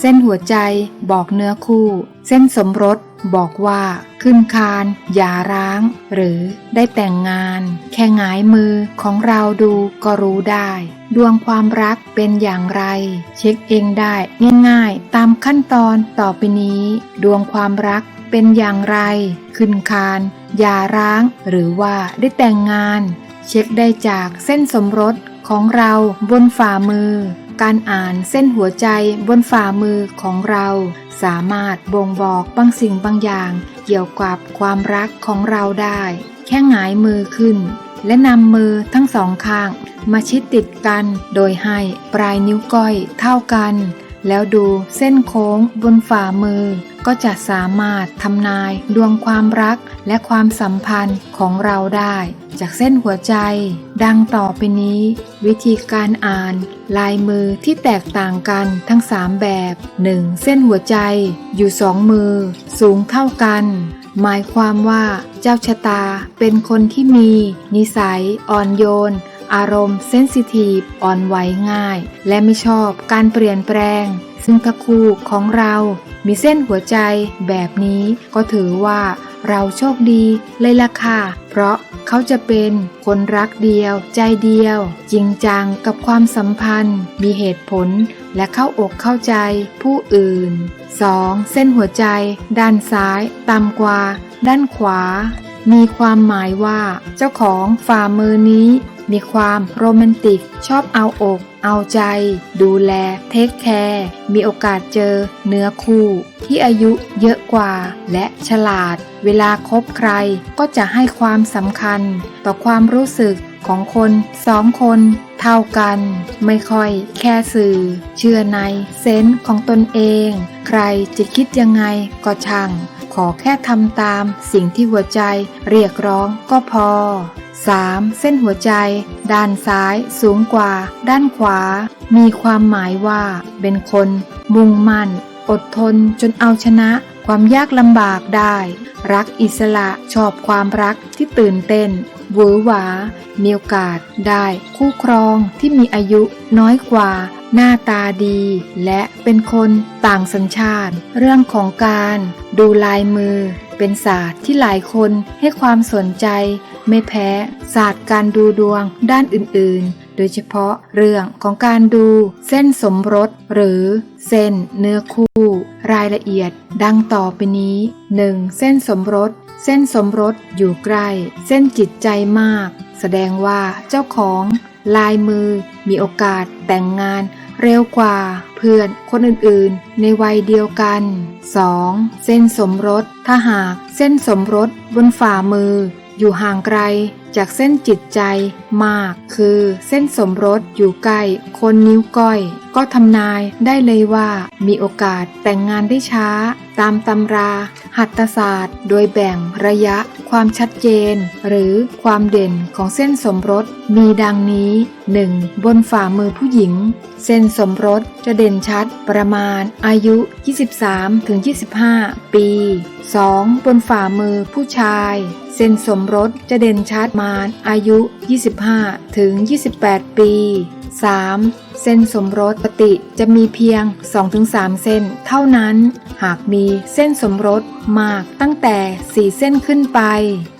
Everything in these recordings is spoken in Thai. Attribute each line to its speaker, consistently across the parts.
Speaker 1: เส้นหัวใจบอกเนื้อคู่ เส้นสมรสบอกว่า ขึ้นคานอย่าร้าง หรือได้แต่งงาน แค่หงายมือของเราดูก็รู้ได้ ดวงความรักเป็นอย่างไร เช็คเองได้ง่ายๆ ตามขั้นตอนต่อไปนี้ ดวงความรักเป็นอย่างไร ขึ้นคานอย่าร้าง หรือว่าได้แต่งงาน เช็คได้จากเส้นสมรสของเราบนฝ่ามือ การอ่านเส้นหัวใจบนฝ่ามือของเรา สามารถบ่งบอกบางสิ่งบางอย่าง เกี่ยวกับความรักของเราได้ แค่หงายมือขึ้น และนำมือทั้งสองข้าง มาชิดติดกันโดยให้ปลายนิ้วก้อยเท่ากัน แล้วดูเส้นโค้งบนฝ่ามือ ก็จะสามารถทำนายดวงความรักและความสัมพันธ์ของเราได้ จากเส้นหัวใจ ดังต่อไปนี้ วิธีการอ่าน ลายมือที่แตกต่างกันทั้ง 3 แบบ 1. เส้นหัวใจ อยู่สองมือ สูงเท่ากัน หมายความว่าเจ้าชะตาเป็นคนที่มี นิสัย อ่อนโยน อารมณ์เซนซิทีฟอ่อนไหวง่าย และไม่ชอบการเปลี่ยนแปลง ซึ่งถ้าคู่ของเรามีเส้นหัวใจแบบนี้ก็ถือว่าเราโชคดีเลยล่ะค่ะ เพราะเขาจะเป็นคนรักเดียว ใจเดียว จริงจังกับความสัมพันธ์ มีเหตุผล และเข้าอกเข้าใจผู้อื่น 2. เส้นหัวใจ ด้านซ้าย ต่ำกว่า ด้านขวา มีความหมายว่า เจ้าของฝ่ามือนี้ มีความโรแมนติก ชอบเอาอก เอาใจ ดูแล เทคแคร์ มีโอกาสเจอ เนื้อคู่ ที่อายุเยอะกว่า และฉลาด เวลาคบใครก็จะให้ความสำคัญ ต่อความรู้สึกของคนสองคนเท่ากัน ไม่ค่อยแค่สื่อ เชื่อในเซนส์ของตนเอง ใครจะคิดยังไงก็ช่าง ขอแค่ทำตามสิ่งที่หัวใจเรียกร้องก็พอ 3. เส้นหัวใจ ด้านซ้ายสูงกว่า ด้านขวา มีความหมายว่า เป็นคน มุ่งมั่น อดทนจนเอาชนะ ความยากลำบากได้ รักอิสระชอบความรักที่ตื่นเต้นหวือหวามีโอกาสได้คู่ครองที่มีอายุน้อยกว่า หน้าตาดี และเป็นคนต่างสัญชาติ เรื่องของการดูลายมือ เป็นศาสตร์ที่หลายคนให้ความสนใจ ไม่แพ้ศาสตร์การดูดวงด้านอื่น ๆ โดยเฉพาะเรื่องของการดูเส้นสมรสหรือเส้นเนื้อคู่ รายละเอียดดังต่อไปนี้ 1. เส้นสมรส เส้นสมรสอยู่ใกล้ เส้นจิตใจมาก แสดงว่าเจ้าของลายมือมีโอกาสแต่งงาน เร็วกว่าเพื่อนคนอื่นๆ ในวัยเดียวกัน 2. เส้นสมรส ถ้าหากเส้นสมรสบนฝ่ามือ อยู่ห่างไกลจากเส้นจิตใจมากคือเส้นสมรสอยู่ใกล้คนนิ้วก้อย ก็ทำนายได้เลยว่ามีโอกาสแต่งงานได้ช้า ตามตำรา หัตถศาสตร์ โดยแบ่งระยะ ความชัดเจน หรือความเด่นของเส้นสมรสมีดังนี้ 1. บนฝ่ามือผู้หญิง เส้นสมรสจะเด่นชัดประมาณอายุ 23-25 ปี 2. บนฝ่ามือผู้ชาย เส้นสมรสจะเด่นชัดมาอายุ 25ถึง28 ปี 3. เส้นสมรสปกติจะมีเพียง 2-3 เส้น เท่านั้น หากมีเส้นสมรสมากตั้งแต่ 4 เส้นขึ้นไป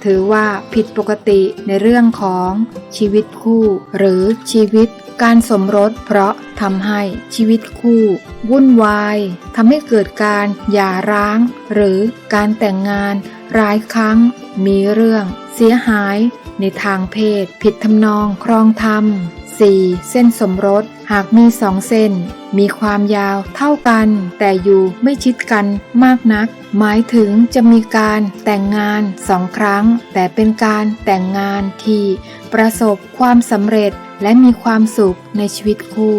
Speaker 1: ถือว่าผิดปกติในเรื่องของชีวิตคู่ หรือชีวิตการสมรสเพราะทำให้ชีวิตคู่ วุ่นวายทำให้เกิดการหย่าร้าง หรือการแต่งงานหลายครั้ง มีเรื่องเสียหายในทางเพศ ผิดทำนองครองธรรม 4. เส้นสมรส หากมีสองเส้น มีความยาวเท่ากัน แต่อยู่ไม่ชิดกันมากนัก หมายถึงจะมีการแต่งงานสองครั้ง แต่เป็นการแต่งงานที่ประสบความสำเร็จและมีความสุขในชีวิตคู่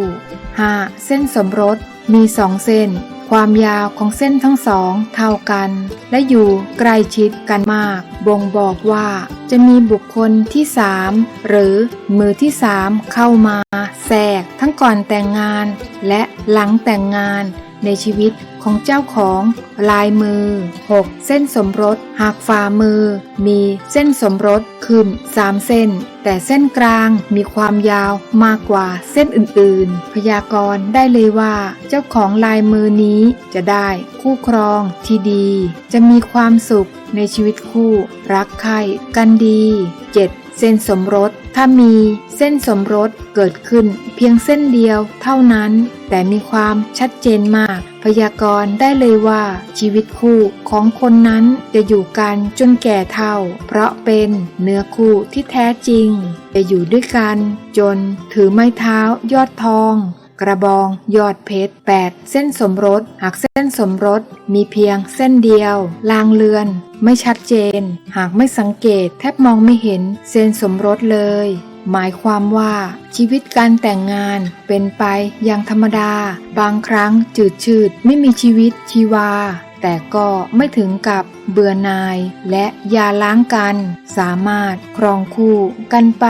Speaker 1: 5. เส้นสมรสมีสองเส้น ความยาวของเส้นทั้งสองเท่ากัน และอยู่ใกล้ชิดกันมาก บ่งบอกว่าจะมีบุคคลที่สามหรือมือที่สามเข้ามาแทรกทั้งก่อนแต่งงานและหลังแต่งงาน ในชีวิตของเจ้าของลายมือ 6. เส้นสมรส หากฝ่ามือ มีเส้นสมรสขึ้น 3 เส้น แต่เส้นกลางมีความยาวมากกว่าเส้นอื่นๆ พยากรณ์ได้เลยว่า เจ้าของลายมือนี้จะได้คู่ครองที่ดี จะมีความสุขในชีวิตคู่ รักใคร่กันดี 7. เส้นสมรส ถ้ามีเส้นสมรสเกิดขึ้น เพียงเส้นเดียวเท่านั้น แต่มีความชัดเจนมาก พยากรณ์ได้เลยว่าชีวิตคู่ของคนนั้นจะอยู่กันจนแก่เท่า เพราะเป็นเนื้อคู่ที่แท้จริง จะอยู่ด้วยกันจนถือไม้เท้ายอดทอง กระบอง ยอดเพชร 8 เส้นสมรส หากเส้นสมรส มีเพียงเส้นเดียว ลางเลือน ไม่ชัดเจน หากไม่สังเกตแทบมองไม่เห็นเส้นสมรสเลย หมายความว่าชีวิตการแต่งงานเป็นไปอย่างธรรมดา บางครั้งจืดชืดไม่มีชีวิตชีวา แต่ก็ไม่ถึงกับเบื่อนายและยาล้างกัน สามารถครองคู่กันไป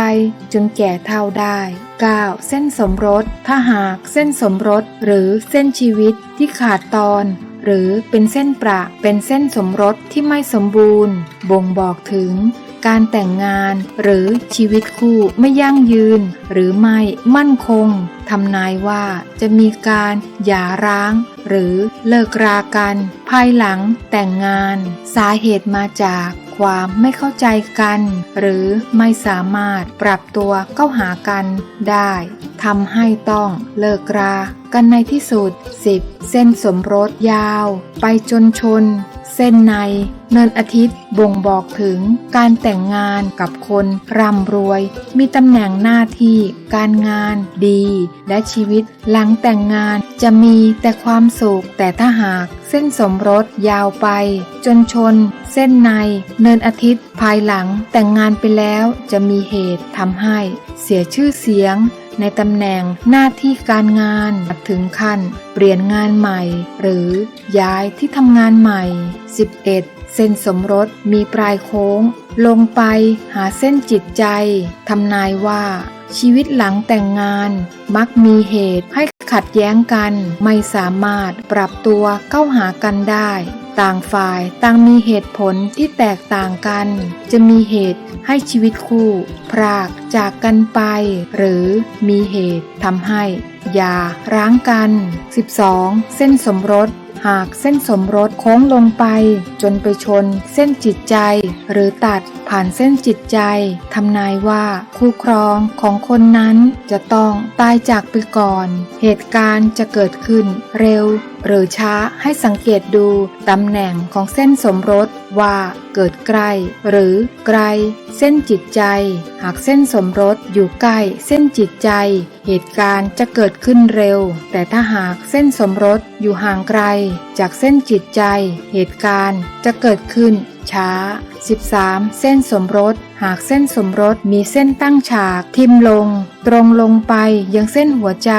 Speaker 1: จนแก่เท่าได้ 9. เส้นสมรส ถ้าหากเส้นสมรสหรือเส้นชีวิตที่ขาดตอนหรือเป็นเส้นประเป็นเส้นสมรสที่ไม่สมบูรณ์ บ่งบอกถึง การแต่งงานหรือชีวิตคู่ไม่ยั่งยืน หรือไม่มั่นคงทำนายว่าจะมีการหย่าร้าง หรือเลิกรากัน ภายหลังแต่งงาน สาเหตุมาจากความไม่เข้าใจกัน หรือไม่สามารถปรับตัวเข้าหากันได้ทำให้ต้องเลิกรา กันในที่สุด 10. เส้นสมรสยาว ไปจนชน เส้นในเนินอาทิตย์บ่งบอกถึงการแต่งงานกับคนร่ำรวย มีตำแหน่งหน้าที่การงานดี และชีวิตหลังแต่งงานจะมีแต่ความสุขแต่ถ้าหากเส้นสมรสยาวไป จนชน เส้นในเนินอาทิตย์ภายหลังแต่งงานไปแล้วจะมีเหตุทำให้ เสียชื่อเสียง ในตำแหน่งหน้าที่การงานถึงขั้น เปลี่ยนงานใหม่ หรือย้ายที่ทำงานใหม่ 11 เส้นสมรสมีปลายโค้ง ลงไปหาเส้นจิตใจทำนายว่าชีวิตหลังแต่งงานมักมีเหตุให้ ขัดแย้งกันไม่สามารถปรับตัวเข้าหากันได้ ต่างฝ่ายต่างมีเหตุผลที่แตกต่างกัน จะมีเหตุให้ชีวิตคู่ พรากจากกันไป หรือมีเหตุทำให้อย่าร้างกัน 12. เส้นสมรสหากเส้นสมรสโค้งลงไป จนไปชนเส้นจิตใจ หรือตัด ผ่านเส้นจิตใจทำนายว่าคู่ครองของคนนั้นจะต้องตายจากไปก่อน เหตุการณ์จะเกิดขึ้นเร็วหรือช้าให้สังเกตดูตำแหน่งของเส้นสมรสว่าเกิดใกล้หรือไกล เส้นจิตใจ หากเส้นสมรสอยู่ใกล้เส้นจิตใจ เหตุการณ์จะเกิดขึ้นเร็ว แต่ถ้าหากเส้นสมรสอยู่ห่างไกล จากเส้นจิตใจ เหตุการณ์จะเกิดขึ้นช้า 13. เส้นสมรส หากเส้นสมรสมีเส้นตั้งฉาก ทิมลง ตรงลงไปยังเส้นหัวใจ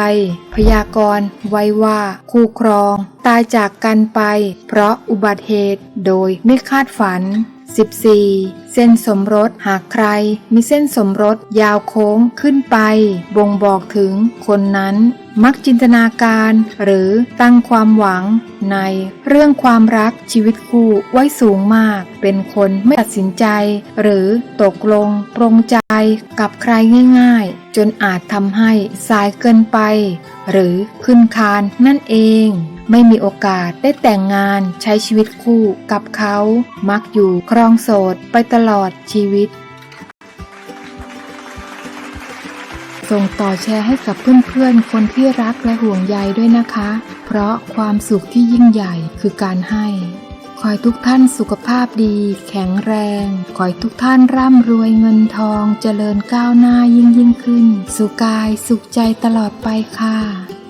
Speaker 1: พยากรณ์ไว้ว่า คู่ครอง ตายจากกันไป เพราะอุบัติเหตุโดยไม่คาดฝัน 14. เส้นสมรสหากใคร มีเส้นสมรสยาวโค้งขึ้นไป บ่งบอกถึงคนนั้น มักจินตนาการหรือตั้งความหวังในเรื่องความรักชีวิตคู่ไว้สูงมาก เป็นคนไม่ตัดสินใจ หรือตกลงปรงใจกับใครง่ายๆ จนอาจทำให้สายเกินไป หรือขึ้นคานนั่นเอง ไม่มีโอกาสได้แต่งงานใช้ชีวิตคู่กับเขา มักอยู่ครองโสดไปตลอดชีวิต ส่งต่อแชร์ให้กับเพื่อนๆ คนที่รักและห่วงใยด้วยนะคะ เพราะความสุขที่ยิ่งใหญ่คือการให้ ขอให้ทุกท่านสุขภาพดี แข็งแรง ขอให้ทุกท่านร่ำรวยเงินทองเจริญก้าวหน้ายิ่งยิ่งขึ้น สุขกายสุขใจตลอดไปค่ะ